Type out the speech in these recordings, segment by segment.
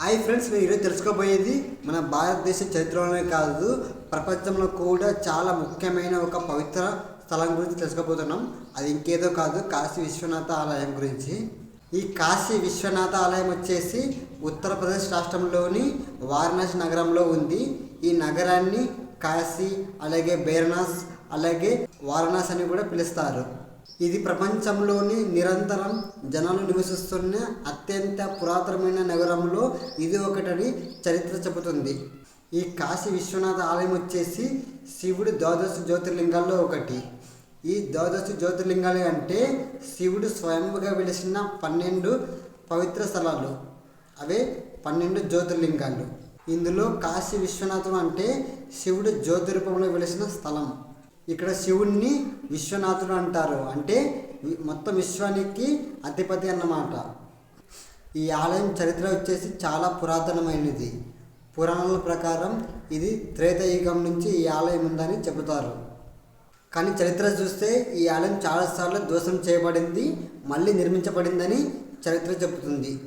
Hi friends మీరు ఈరోజు తెలుసుకోబోయేది మన భారతదేశ చరిత్రలోనే కాదు ప్రపంచంలో కూడా చాలా ముఖ్యమైన ఒక పవిత్ర స్థలం గురించి తెలుసుకోబోతున్నాం. అది ఇంకేదో కాదు కాశీ విశ్వనాథ ఆలయం గురించి. ఈ కాశీ విశ్వనాథ ఆలయం వచ్చేసి ఉత్తరప్రదేశ్ రాష్ట్రంలోని వారణాసి నగరంలో ఉంది. ఈ నగరాన్ని కాశీ అలాగే బేరనాస్ అలాగే వారణాసి అని కూడా పిలుస్తారు. ఇది ప్రపంచంలోని నిరంతరం జనాలు నివసిస్తున్న అత్యంత పురాతనమైన నగరంలో ఇది ఒకటని చరిత్ర చెబుతుంది. ఈ కాశీ విశ్వనాథ ఆలయం వచ్చేసి శివుడి ద్వాదశ జ్యోతిర్లింగాల్లో ఒకటి. ఈ ద్వాదశ జ్యోతిర్లింగాలు అంటే శివుడు స్వయంగా వెలిసిన పన్నెండు పవిత్ర స్థలాలు. అవే పన్నెండు జ్యోతిర్లింగాలు. ఇందులో కాశీ విశ్వనాథం అంటే శివుడు జ్యోతిరూపంలో వెలిసిన స్థలం. ఇక్కడ శివుణ్ణి విశ్వనాథుడు అంటారు. అంటే మొత్తం విశ్వానికి అధిపతి అన్నమాట. ఈ ఆలయం చరిత్ర వచ్చేసి చాలా పురాతనమైనది. పురాణాల ప్రకారం ఇది త్రేతయుగం నుంచి ఈ ఆలయం ఉందని చెబుతారు. కానీ చరిత్ర చూస్తే ఈ ఆలయం చాలాసార్లు ధ్వంసం చేయబడింది మళ్ళీ నిర్మించబడిందని చరిత్ర చెబుతుంది.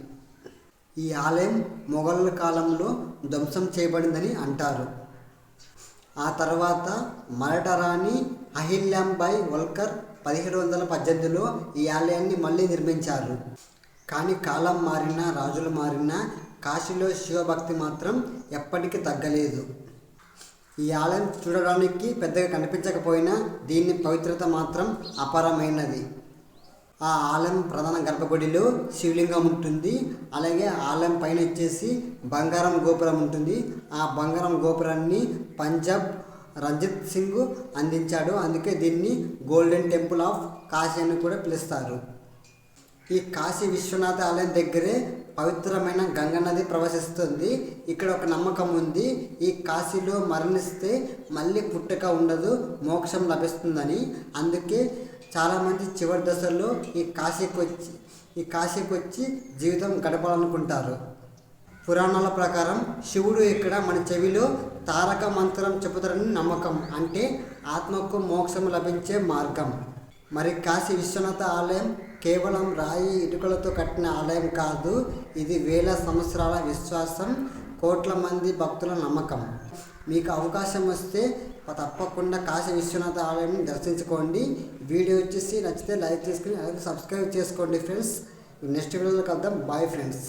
ఈ ఆలయం మొఘలుల కాలంలో ధ్వంసం చేయబడిందని అంటారు. ఆ తర్వాత మరటరాణి రాణి వల్కర్ పదిహేడు వందల పద్దెనిమిదిలో ఈ ఆలయాన్ని మళ్ళీ నిర్మించారు. కానీ కాలం మారినా రాజులు మారినా కాశీలో శివభక్తి మాత్రం ఎప్పటికీ తగ్గలేదు. ఈ ఆలయం చూడడానికి పెద్దగా కనిపించకపోయినా దీని పవిత్రత మాత్రం అపారమైనది. ఆ ఆలయం ప్రధాన గర్భగుడిలో శివలింగం ఉంటుంది. అలాగే ఆలయం పైన వచ్చేసి బంగారం గోపురం ఉంటుంది. ఆ బంగారం గోపురాన్ని పంజాబ్ రంజిత్ సింగ్ అందించాడు. అందుకే దీన్ని గోల్డెన్ టెంపుల్ ఆఫ్ కాశీ అని కూడా పిలుస్తారు. ఈ కాశీ విశ్వనాథ ఆలయం దగ్గరే పవిత్రమైన గంగా నది ప్రవహిస్తుంది ఇక్కడ ఒక నమ్మకం ఉంది. ఈ కాశీలో మరణిస్తే మళ్ళీ పుట్టక ఉండదు మోక్షం లభిస్తుందని. అందుకే చాలామంది చివరి దశల్లో ఈ కాశీకి వచ్చి ఈ కాశీకి వచ్చి జీవితం గడపాలనుకుంటారు. పురాణాల ప్రకారం శివుడు ఇక్కడ మన చెవిలో తారక మంత్రం చెబుతారని నమ్మకం అంటే ఆత్మకు మోక్షం లభించే మార్గం. మరి కాశీ విశ్వనాథ ఆలయం కేవలం రాయి ఇటుకలతో కట్టిన ఆలయం కాదు ఇది వేల సంవత్సరాల విశ్వాసం కోట్ల మంది భక్తుల నమ్మకం. మీకు అవకాశం వస్తే తప్పకుండా కాశీ విశ్వనాథ ఆలయాన్ని దర్శించుకోండి. వీడియో వచ్చేసి నచ్చితే లైక్ చేసుకుని అలాగే సబ్స్క్రైబ్ చేసుకోండి ఫ్రెండ్స్. నెక్స్ట్ వీడియోలో కలుద్దాం. Bye friends.